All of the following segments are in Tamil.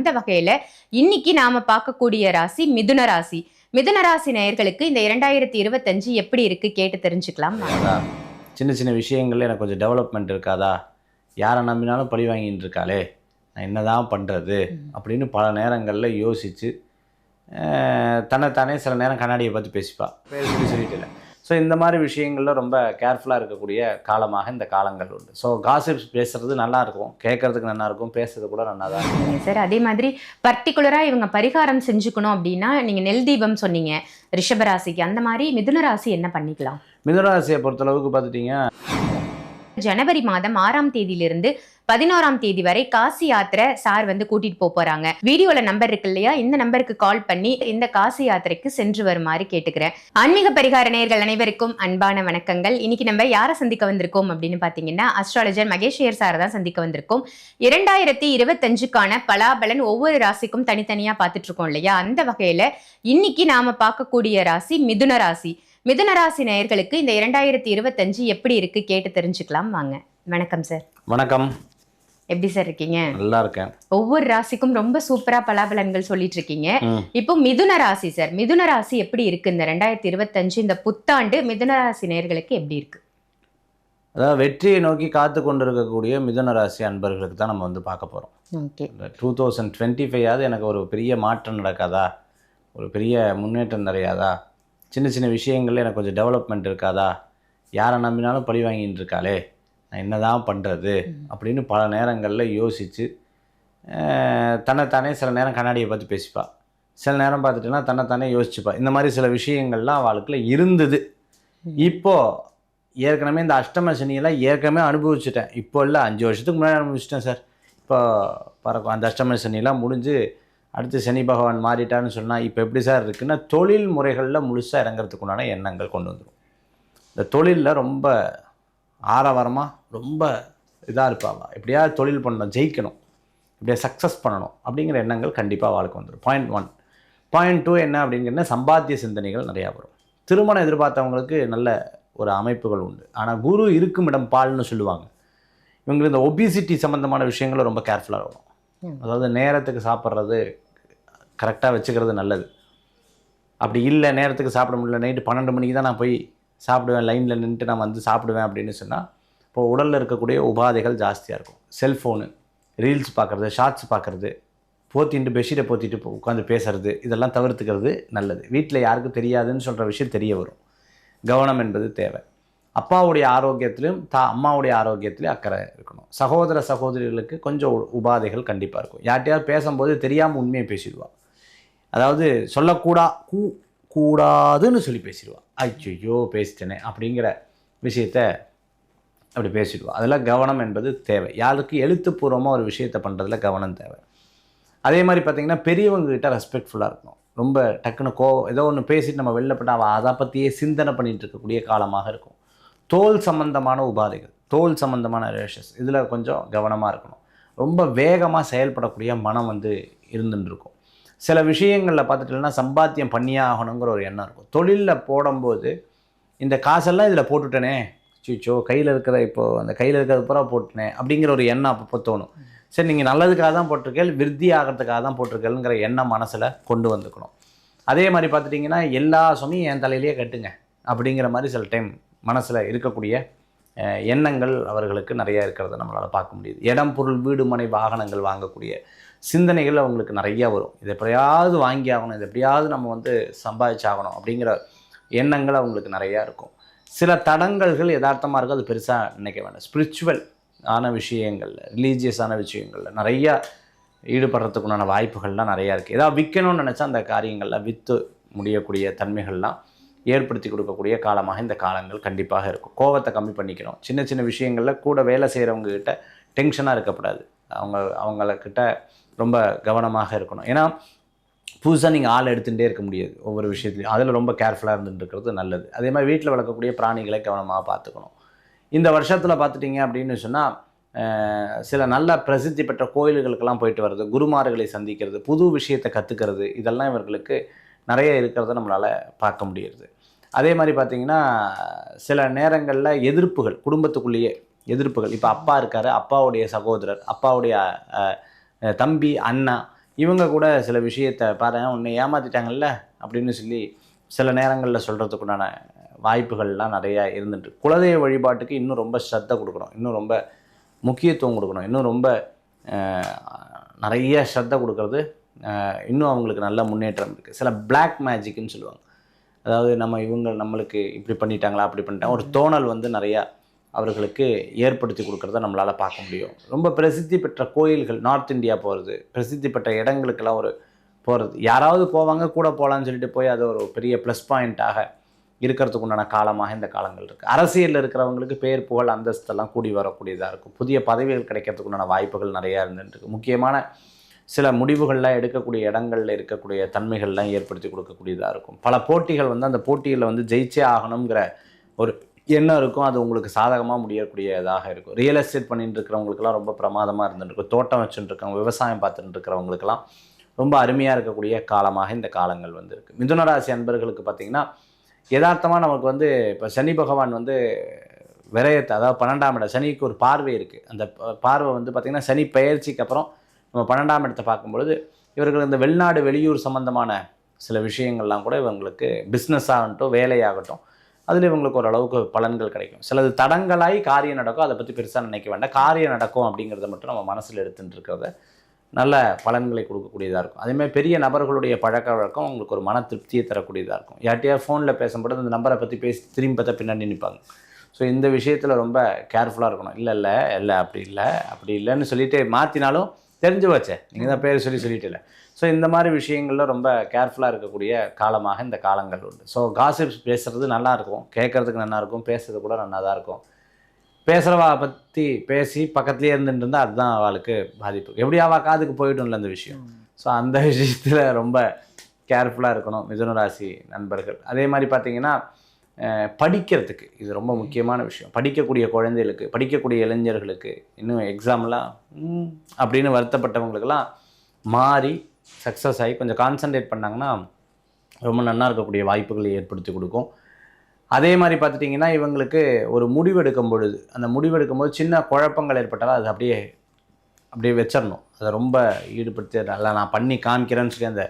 அந்த வகையில இன்னைக்கு நாம பார்க்கக்கூடிய ராசி மிதுன ராசி. மிதுன ராசி நேயர்களுக்கு இந்த இரண்டாயிரத்தி இருபத்தஞ்சு எப்படி இருக்கு கேட்டு தெரிஞ்சுக்கலாம். சின்ன சின்ன விஷயங்கள்ல எனக்கு கொஞ்சம் டெவலப்மெண்ட் இருக்காதா? யாரை நம்பினாலும் பழி வாங்கிட்டு இருக்காளே. நான் என்னதான் பண்ணுறது அப்படின்னு பல நேரங்களில் யோசித்து தன்னைத்தானே சில நேரம் கண்ணாடியை பார்த்து பேசிப்பா. பேர் சொல்லி சொல்லிட்டு இல்லை ஸோ இந்த மாதிரி விஷயங்களில் ரொம்ப கேர்ஃபுல்லாக இருக்கக்கூடிய காலமாக இந்த காலங்கள் உண்டு. ஸோ காசிப்ஸ் பேசுறது நல்லா இருக்கும் கேட்கறதுக்கு நல்லா இருக்கும் பேசுறது கூட நல்லா தான் இருக்கும் சார். அதே மாதிரி பர்டிகுலரா இவங்க பரிகாரம் செஞ்சுக்கணும் அப்படின்னா நீங்க நெல் தீபம் சொன்னீங்க. ரிஷபராசிக்கு அந்த மாதிரி மிதுன ராசி என்ன பண்ணிக்கலாம்? மிதுனராசியை பொறுத்தளவுக்கு பார்த்துட்டிங்க. ஜனவரி மாதம் ஆறாம் தேதியிலிருந்து பதினோராம் தேதி வரை காசி யாத்திரை சார் வந்து கூட்டிட்டு போக போறாங்க. வீடியோல நம்பர் இருக்கு இல்லையா? இந்த நம்பருக்கு கால் பண்ணி இந்த காசி யாத்திரைக்கு சென்று வருமாறு கேட்டுக்கிறேன். ஆன்மீக பரிகார நேயர்கள் அனைவருக்கும் அன்பான வணக்கங்கள். இன்னைக்கு நம்ம யாரை சந்திக்க வந்திருக்கோம் அப்படின்னு பாத்தீங்கன்னா அஸ்ட்ராலஜர் மகேஷ்வர் சார் தான் சந்திக்க வந்திருக்கோம். இரண்டாயிரத்தி இருபத்தஞ்சுக்கான பலாபலன் ஒவ்வொரு ராசிக்கும் தனித்தனியா பார்த்துட்டு இருக்கோம் இல்லையா? அந்த வகையில இன்னைக்கு நாம பார்க்கக்கூடிய ராசி மிதுன ராசி. மிதுன ராசி நேயர்களுக்கு இந்த இரண்டாயிரத்தி இருபத்தஞ்சு எப்படி இருக்கு கேட்டு தெரிஞ்சுக்கலாம் வாங்க. வணக்கம் சார். வணக்கம். எப்படி சார் இருக்கீங்க? நல்லா இருக்கேன் ஒவ்வொரு ராசிக்கும் ரொம்ப சூப்பரா பலாபலன்கள் சொல்லிட்டு இருக்கீங்க இப்போ மிதுன ராசி சார். மிதுன ராசி எப்படி இருக்கு? இந்த ரெண்டாயிரத்தி இருபத்தஞ்சு இந்த புத்தாண்டு மிதுன ராசி நேயர்களுக்கு எப்படி இருக்கு? அதாவது வெற்றியை நோக்கி காத்து கொண்டிருக்கக்கூடிய மிதுன ராசி அன்பர்களுக்கு தான் நம்ம வந்து பார்க்க போகிறோம் ஓகே. டூ தௌசண்ட் டுவெண்ட்டி ஃபைவாவது எனக்கு ஒரு பெரிய மாற்றம் நடக்காதா? ஒரு பெரிய முன்னேற்றம் நிறையாதா? சின்ன சின்ன விஷயங்கள்ல எனக்கு கொஞ்சம் டெவலப்மெண்ட் இருக்காதா? யாரை நம்பினாலும் பழி வாங்கிட்டு இருக்காளே? நான் என்னதான் பண்ணுறது அப்படின்னு பல நேரங்களில் யோசித்து தன்னைத்தானே சில நேரம் கண்ணாடியை பார்த்து பேசிப்பா. சில நேரம் பார்த்துட்டுனா தன்னைத்தானே யோசிச்சுப்பா. இந்த மாதிரி சில விஷயங்கள்லாம் அவளுக்குள்ள இருந்தது. இப்போ ஏற்கனவே இந்த அஷ்டம சனியெல்லாம் ஏற்கனவே அனுபவிச்சுட்டேன். இப்போ இல்லை அஞ்சு வருஷத்துக்கு முன்னாடி அனுபவிச்சிட்டேன் சார். இப்போ பறக்கும் அந்த அஷ்டம சனியெல்லாம் முடிஞ்சு அடுத்து சனி பகவான் மாறிட்டான்னு சொன்னால் இப்போ எப்படி சார் இருக்குன்னா தொழில் முறைகளில் முழுசாக இறங்குறதுக்கு உண்டான எண்ணங்கள் கொண்டு வந்துடும் இந்த தொழிலில் ரொம்ப ஆரவாரமாக ரொம்ப இதாக இருப்பாவா எப்படியாவது தொழில் பண்ணணும் ஜெயிக்கணும். இப்படியா சக்ஸஸ் பண்ணணும். அப்படிங்கிற எண்ணங்கள் கண்டிப்பாக வாழ்க்கை வந்துடும் பாயிண்ட் ஒன் பாயிண்ட் டூ என்ன அப்படிங்கிறன சம்பாத்திய சிந்தனைகள் நிறையா வரும். திருமணம் எதிர்பார்த்தவங்களுக்கு நல்ல ஒரு அமைப்புகள் உண்டு. ஆனால் குரு இருக்கும் இடம் பால்னு சொல்லுவாங்க. இவங்களுக்கு இந்த ஒபிசிட்டி சம்மந்தமான விஷயங்களும் ரொம்ப கேர்ஃபுல்லாக இருக்கணும். ம். அதாவது நேரத்துக்கு சாப்பிட்றது கரெக்டாக வச்சுக்கிறது நல்லது. அப்படி இல்லை நேரத்துக்கு சாப்பிட முடியல நைட்டு பன்னெண்டு மணிக்கு தான் நான் போய் சாப்பிடுவேன் லைனில் நின்றுட்டு நான் வந்து சாப்பிடுவேன் அப்படின்னு சொன்னால் இப்போ உடலில் இருக்கக்கூடிய உபாதைகள் ஜாஸ்தியாக இருக்கும். செல்ஃபோனு ரீல்ஸ் பார்க்குறது ஷார்ட்ஸ் பார்க்குறது போத்திட்டு பெட்ஷீட்டை போத்திட்டு உட்காந்து பேசுறது இதெல்லாம் தவிர்த்துக்கிறது நல்லது. வீட்டில் யாருக்கும் தெரியாதுன்னு சொல்கிற விஷயம் தெரிய வரும். கவனம் என்பது தேவை. அப்பாவுடைய ஆரோக்கியத்திலும் தா அம்மாவுடைய ஆரோக்கியத்திலையும் அக்கறை இருக்கணும். சகோதர சகோதரிகளுக்கு கொஞ்சம் உ- உபாதைகள் கண்டிப்பாக இருக்கும். யார்கிட்டயாவது பேசும்போது தெரியாமல் உண்மையை பேசிடுவா. அதாவது சொல்லக்கூடா கூ கூடாதுன்னு சொல்லி பேசிடுவாள் ஐயோ பேசிட்டேனே அப்படிங்கிற விஷயத்த அப்படி பேசிடுவோம் அதெல்லாம் கவனம் என்பது தேவை. யாருக்கு எழுத்துப்பூர்வமாக ஒரு விஷயத்தை பண்ணுறதுல கவனம் தேவை. அதே மாதிரி பார்த்தீங்கன்னா பெரியவங்கக்கிட்ட ரெஸ்பெக்ட்ஃபுல்லாக இருக்கணும். ரொம்ப டக்குன்னு கோ ஏதோ ஒன்று பேசிட்டு நம்ம வெளில போட்டால் அவள் அதை பற்றியே சிந்தனை பண்ணிகிட்டு இருக்கக்கூடிய காலமாக இருக்கும். தோல் சம்பந்தமான உபாதைகள் தோல் சம்பந்தமான ரேஷஸ் இதில் கொஞ்சம் கவனமாக இருக்கணும். ரொம்ப வேகமாக செயல்படக்கூடிய மனம் வந்து இருந்துட்டுருக்கும் சில விஷயங்களில் பார்த்துட்டோம்னா சம்பாத்தியம் பண்ணியே ஆகணுங்கிற ஒரு எண்ணம் இருக்கும். தொழிலில் போடும்போது இந்த காசெல்லாம் இதில் போட்டுட்டேனே சிச்சோ கையில் இருக்கிற இப்போது அந்த கையில் இருக்கிறது பூரா போட்டுனேன் அப்படிங்கிற ஒரு எண்ணம் அப்பப்போ தோணும். சரி நீங்கள் நல்லதுக்காக தான் போட்டிருக்கேள் விருத்தி ஆகிறதுக்காக தான் போட்டிருக்கேளுங்கிற எண்ணம் மனசில் கொண்டு வந்துக்கணும். அதே மாதிரி பார்த்துட்டிங்கன்னா எல்லா சுமையும் என் தலையிலேயே கட்டுங்க அப்படிங்கிற மாதிரி சில டைம் மனசில் இருக்கக்கூடிய எண்ணங்கள் அவர்களுக்கு நிறைய இருக்கிறத நம்மளால் பார்க்க முடியுது. இடம் பொருள் வீடு மனை வாகனங்கள் வாங்கக்கூடிய சிந்தனைகள் அவங்களுக்கு நிறையா வரும். இது எப்படியாவது வாங்கி ஆகணும் இது எப்படியாவது நம்ம வந்து சம்பாதிச்சாகணும் அப்படிங்கிற எண்ணங்கள் அவங்களுக்கு நிறையா இருக்கும். சில தடங்கல்கள் யதார்த்தமாக இருக்குது அது பெருசாக நினைக்க வேண்டாம். ஸ்பிரிச்சுவல் ஆன விஷயங்களில் ரிலீஜியஸான விஷயங்களில் நிறையா ஈடுபடுறதுக்குண்டான வாய்ப்புகள்லாம் நிறையா இருக்குது ஏதாவது விற்கணும்னு நினச்சா அந்த காரியங்களில் விற்று முடியக்கூடிய தன்மைகள்லாம் ஏற்படுத்தி கொடுக்கக்கூடிய காலமாக இந்த காலங்கள் கண்டிப்பாக இருக்கும். கோவத்தை கம்மி பண்ணிக்கணும். சின்ன சின்ன விஷயங்களில் கூட வேலை செய்கிறவங்கக்கிட்ட டென்ஷனாக இருக்கக்கூடாது. அவங்க அவங்கக்கிட்ட ரொம்ப கவனமாக இருக்கணும். ஏன்னா புதுசாக நீங்கள் ஆள் எடுத்துகிட்டே இருக்க முடியாது ஒவ்வொரு விஷயத்துலையும். அதில் ரொம்ப கேர்ஃபுல்லாக இருந்துட்டு இருக்கிறது நல்லது. அதே மாதிரி வீட்டில் வளர்க்கக்கூடிய பிராணிகளை கவனமாக பார்த்துக்கணும். இந்த வருஷத்தில் பார்த்துட்டிங்க அப்படின்னு சொன்னால் சில நல்ல பிரசித்தி பெற்ற கோயில்களுக்கெல்லாம் போயிட்டு வர்றது குருமார்களை சந்திக்கிறது புது விஷயத்தை கற்றுக்கிறது இதெல்லாம் இவர்களுக்கு நிறைய இருக்கிறத நம்மளால் பார்க்க முடியுது. அதே மாதிரி பார்த்திங்கன்னா சில நேரங்களில் எதிர்ப்புகள் குடும்பத்துக்குள்ளேயே எதிர்ப்புகள். இப்போ அப்பா இருக்கார் அப்பாவுடைய சகோதரர் அப்பாவுடைய தம்பி அண்ணா இவங்க கூட சில விஷயத்தை பாரு உன்னை ஏமாத்திட்டாங்கல்ல அப்படின்னு சொல்லி சில நேரங்களில் சொல்கிறதுக்குண்டான வாய்ப்புகள்லாம் நிறையா இருந்துட்டு. குலதெய்வ வழிபாட்டுக்கு இன்னும் ரொம்ப ஸ்ரத்த கொடுக்கணும். இன்னும் ரொம்ப முக்கியத்துவம் கொடுக்கணும். இன்னும் ரொம்ப நிறைய ஸ்ரத்த கொடுக்கறது இன்னும் அவங்களுக்கு நல்ல முன்னேற்றம் இருக்குது சில Black மேஜிக்னு சொல்லுவாங்க. அதாவது நம்ம இவங்க நம்மளுக்கு இப்படி பண்ணிட்டாங்களா அப்படி பண்ணிட்டாங்க. ஒரு தோணல் வந்து நிறையா அவர்களுக்கு ஏற்படுத்தி கொடுக்குறத நம்மளால் பார்க்க முடியும். ரொம்ப பிரசித்தி பெற்ற கோயில்கள் நார்த் இந்தியா போகிறது பிரசித்தி பெற்ற இடங்களுக்கெல்லாம் ஒரு போகிறது யாராவது போவாங்க கூட போகலான்னு சொல்லிட்டு போய் அது ஒரு பெரிய ப்ளஸ் பாயிண்ட்டாக இருக்கிறதுக்கு உண்டான காலமாக இந்த காலங்கள் இருக்குது அரசியலில் இருக்கிறவங்களுக்கு பேர் புகழ் அந்தஸ்தெல்லாம் கூடி வரக்கூடியதாக இருக்கும். புதிய பதவிகள் கிடைக்கிறதுக்கு உண்டான வாய்ப்புகள் நிறையா இருந்துருக்கு முக்கியமான சில முடிவுகள்லாம் எடுக்கக்கூடிய இடங்களில் இருக்கக்கூடிய தன்மைகள்லாம் ஏற்படுத்தி கொடுக்கக்கூடியதாக இருக்கும். பல போட்டிகள் வந்து அந்த போட்டிகளில் வந்து ஜெயிச்சே ஆகணுங்கிற ஒரு என்ன இருக்கும் அது உங்களுக்கு சாதகமாக முடியக்கூடியதாக இருக்கும். ரியல் எஸ்டேட் பண்ணிட்டு இருக்கிறவங்களுக்குலாம் ரொம்ப பிரமாதமாக இருந்துருக்கும். தோட்டம் வச்சுட்டு இருக்கவங்க விவசாயம் பார்த்துட்டு இருக்கிறவங்களுக்குலாம் ரொம்ப அருமையாக இருக்கக்கூடிய காலமாக இந்த காலங்கள் வந்து இருக்குது அன்பர்களுக்கு பார்த்திங்கன்னா யதார்த்தமாக நமக்கு வந்து இப்போ சனி பகவான் வந்து விரயத்தை அதாவது பன்னெண்டாம் இடம் சனிக்கு ஒரு பார்வை இருக்குது அந்த ப- பார்வை வந்து பார்த்திங்கன்னா சனி பயிற்சிக்கு அப்புறம் நம்ம பன்னெண்டாம் இடத்தை பார்க்கும்பொழுது இவர்கள் இந்த வெளிநாடு வெளியூர் சம்மந்தமான சில விஷயங்கள்லாம் கூட இவங்களுக்கு பிஸ்னஸ் ஆகட்டும் வேலையாகட்டும் அதில் இவங்களுக்கு ஓரளவுக்கு பலன்கள் கிடைக்கும். சிலது தடங்களாய் காரியம் நடக்கும் அதை பற்றி பெருசாக நினைக்க வேண்டாம். காரியம் நடக்கும் அப்படிங்கிறத மட்டும் நம்ம மனசில் எடுத்துட்டு இருக்கிறத நல்ல பலன்களை கொடுக்கக்கூடியதாக இருக்கும். அதேமாதிரி பெரிய நபர்களுடைய பழக்க வழக்கம் உங்களுக்கு ஒரு மன திருப்தியை தரக்கூடியதாக இருக்கும். யார்ட்டையா ஃபோனில் பேசும்போது அந்த நம்பரை பற்றி பேசி திரும்பி பார்த்தா பின்னாடி நிற்பாங்க ஸோ இந்த விஷயத்தில் ரொம்ப கேர்ஃபுல்லாக இருக்கணும். இல்லை இல்லை இல்லை அப்படி இல்லை அப்படி இல்லைன்னு சொல்லிட்டு மாற்றினாலும் தெரிஞ்சு வச்சே நீங்கள் தான் பேர் சொல்லி சொல்லிட்டு இல்லை ஸோ இந்த மாதிரி விஷயங்கள்ல ரொம்ப கேர்ஃபுல்லாக இருக்கக்கூடிய காலமாக இந்த காலங்கள் உண்டு. ஸோ காசிப்ஸ் பேசுகிறது நல்லா இருக்கும். கேட்குறதுக்கு நல்லா இருக்கும். பேசுறது கூட நல்லா தான் இருக்கும். பேசுகிறவா பற்றி பேசி பக்கத்துலேயே இருந்துட்டு இருந்தால் அதுதான் அவளுக்கு பாதிப்பு. எப்படி அவள் காதுக்கு போயிடும்ல அந்த விஷயம். ஸோ அந்த விஷயத்தில் ரொம்ப கேர்ஃபுல்லாக இருக்கணும். மிதுன ராசி நண்பர்கள். அதே மாதிரி பார்த்தீங்கன்னா படிக்கிறதுக்கு. இது ரொம்ப முக்கியமான விஷயம். படிக்கக்கூடிய குழந்தைகளுக்கு படிக்கக்கூடிய இளைஞர்களுக்கு இன்னும் எக்ஸாம்லாம் அப்படின்னு வருத்தப்பட்டவங்களுக்கெல்லாம் மாறி சக்ஸஸ் ஆகி கொஞ்சம் கான்சன்ட்ரேட் பண்ணாங்கன்னா ரொம்ப நல்லா இருக்கக்கூடிய வாய்ப்புகளை ஏற்படுத்தி கொடுக்கும். அதே மாதிரி பார்த்துட்டிங்கன்னா இவங்களுக்கு ஒரு முடிவெடுக்கும் பொழுது அந்த முடிவெடுக்கும் போது சின்ன குழப்பங்கள் ஏற்பட்டாலும் அது அப்படியே அப்படியே வச்சிடணும். அதை ரொம்ப ஈடுபடுத்தி நல்லா நான் பண்ணி காமிக்கிறேன்னு சொல்லி அந்த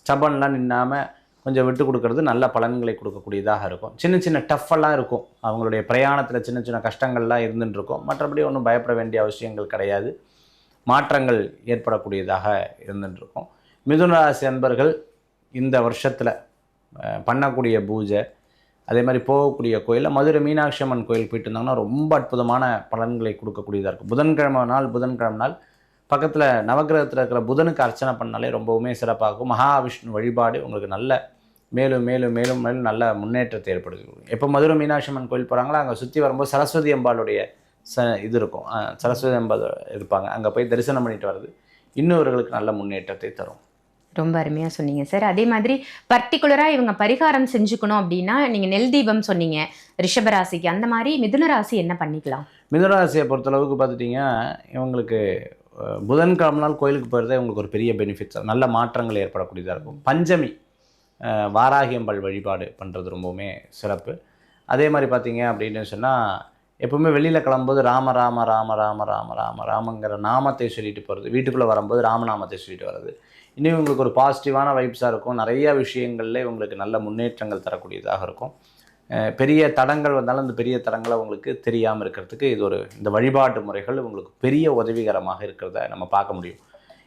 ஸ்டபன்லாம் நின்னாமல் கொஞ்சம் விட்டு கொடுக்கறது நல்ல பலன்களை கொடுக்கக்கூடியதாக இருக்கும். சின்ன சின்ன டஃப்பெல்லாம் இருக்கும். அவங்களுடைய பிரயாணத்தில் சின்ன சின்ன கஷ்டங்கள்லாம் இருந்துட்டு இருக்கும். மற்றபடி ஒன்றும் பயப்பட வேண்டிய அவசியங்கள் கிடையாது. மாற்றங்கள் ஏற்படக்கூடியதாக இருந்துட்டுருக்கும் மிதுனராசி நண்பர்கள் அன்பர்கள் இந்த வருஷத்தில் பண்ணக்கூடிய பூஜை அதே மாதிரி போகக்கூடிய கோயிலில் மதுரை மீனாட்சி அம்மன் கோயில் போயிட்டு இருந்தாங்கன்னா ரொம்ப அற்புதமான பலன்களை கொடுக்கக்கூடியதாக இருக்கும். புதன்கிழமை நாள் புதன்கிழமை நாள் பக்கத்தில் நவக்கிரகத்தில் இருக்கிற புதனுக்கு அர்ச்சனை பண்ணாலே ரொம்பவுமே சிறப்பாகும். மகாவிஷ்ணு வழிபாடு உங்களுக்கு நல்ல மேலும் மேலும் மேலும் மேலும் நல்ல முன்னேற்றத்தை ஏற்படுத்தி கொடுக்கும். எப்போ மதுரை மீனாட்சி அம்மன் கோயில் போகிறாங்களோ அங்கே சுற்றி வரும்போது சரஸ்வதி அம்பாளுடைய ச இது இருக்கும். சரஸ்வதி அம்பாள் இருப்பாங்க. அங்கே போய் தரிசனம் பண்ணிட்டு வர்றது இன்னொருவர்களுக்கு நல்ல முன்னேற்றத்தை தரும். ரொம்ப அருமையா சொன்னீங்க சார். அதே மாதிரி பர்டிகுலரா இவங்க பரிகாரம் செஞ்சுக்கணும் அப்படின்னா நீங்க நெல் தீபம் சொன்னீங்க ரிஷபராசிக்கு அந்த மாதிரி மிதுன ராசி என்ன பண்ணிக்கலாம்? மிதுனராசியை பொறுத்தளவுக்கு பார்த்துட்டிங்க இவங்களுக்கு புதன்கிழமை நாள் கோயிலுக்கு போகிறதே உங்களுக்கு ஒரு பெரிய பெனிஃபிட்ஸ் நல்ல மாற்றங்கள் ஏற்படக்கூடியதாக இருக்கும். பஞ்சமி அஹ், வழிபாடு பண்ணுறது ரொம்பவுமே சிறப்பு. அதே மாதிரி பார்த்தீங்க அப்படின்னு சொன்னால் எப்பவுமே வெளியில் கிளம்பும்போது ராம ராம ராம ராம ராம ராம ராமங்கிற நாமத்தை சொல்லிட்டு போகிறது வீட்டுக்குள்ளே வரும்போது ராமநாமத்தை சொல்லிட்டு வர்றது. இன்னும் இவங்களுக்கு ஒரு பாசிட்டிவான வைப்ஸாக இருக்கும். நிறைய விஷயங்களில் இவங்களுக்கு நல்ல முன்னேற்றங்கள் தரக்கூடியதாக இருக்கும். பெரிய தடங்கள் வந்தாலும் அந்த பெரிய தடங்களை உங்களுக்கு தெரியாமல் இருக்கிறதுக்கு இது ஒரு இந்த வழிபாட்டு முறைகள் உங்களுக்கு பெரிய உதவிகரமாக இருக்கிறத நம்ம பார்க்க முடியும்.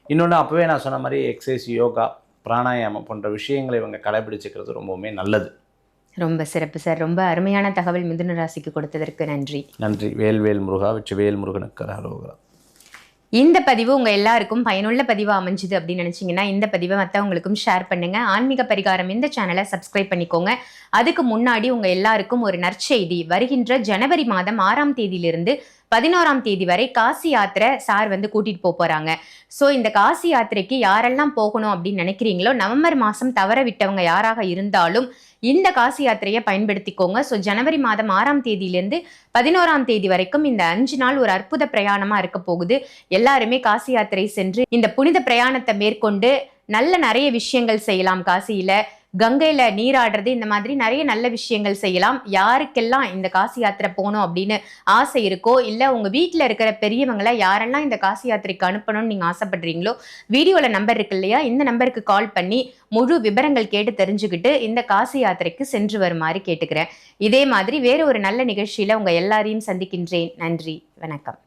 இன்னொன்று அப்போவே நான் சொன்ன மாதிரி எக்ஸசைஸ் யோகா பிராணாயாமம் போன்ற விஷயங்களை இவங்க கடைபிடிச்சிக்கிறது ரொம்பவுமே நல்லது. ரொம்ப சிறப்பு சார். ரொம்ப அருமையான தகவல் மிதுன ராசிக்கு கொடுத்ததற்கு நன்றி. நன்றி. வேல்வேல் முருகா வெற்றி வேல் முருகனுக்கு அரோகரா இந்த பதிவு உங்க எல்லாருக்கும் பயனுள்ள பதிவு அமைஞ்சுது அப்படின்னு நினைச்சீங்கன்னா இந்த பதிவை மற்றவங்களுக்கும் ஷேர் பண்ணுங்க. ஆன்மீக பரிகாரம் இந்த சேனலை சப்ஸ்கிரைப் பண்ணிக்கோங்க. அதுக்கு முன்னாடி உங்க எல்லாருக்கும் ஒரு நற்செய்தி. வருகின்ற ஜனவரி மாதம் ஆறாம் தேதியிலிருந்து பதினோராம் தேதி வரை காசி யாத்திரை சார் வந்து கூட்டிட்டு போக போறாங்க. ஸோ இந்த காசி யாத்திரைக்கு யாரெல்லாம் போகணும் அப்படின்னு நினைக்கிறீங்களோ நவம்பர் மாசம் தவற விட்டவங்க யாராக இருந்தாலும் இந்த காசி யாத்திரையை பயன்படுத்திக்கோங்க. ஸோ ஜனவரி மாதம் ஆறாம் தேதியிலேருந்து பதினோராம் தேதி வரைக்கும் இந்த அஞ்சு நாள் ஒரு அற்புத பிரயாணமாக இருக்க போகுது. எல்லாருமே காசி யாத்திரை சென்று இந்த புனித பிரயாணத்தை மேற்கொண்டு நல்ல நிறைய விஷயங்கள் செய்யலாம் காசியில். கங்கையில் நீராடுறது இந்த மாதிரி நிறைய நல்ல விஷயங்கள் செய்யலாம். யாருக்கெல்லாம் இந்த காசி யாத்திரை போகணும் அப்படின்னு ஆசை இருக்கோ இல்லை உங்கள் வீட்டில் இருக்கிற பெரியவங்களை யாரெல்லாம் இந்த காசி யாத்திரைக்கு அனுப்பணும்னு நீங்கள் ஆசைப்படுறீங்களோ வீடியோவில் நம்பர் இருக்கு இல்லையா? இந்த நம்பருக்கு கால் பண்ணி முழு விவரங்கள் கேட்டு தெரிஞ்சுக்கிட்டு இந்த காசி யாத்திரைக்கு சென்று வருமாறு கேட்டுக்கிறேன். இதே மாதிரி வேறு ஒரு நல்ல நிகழ்ச்சியில் உங்கள் எல்லாரையும் சந்திக்கின்றேன். நன்றி வணக்கம்.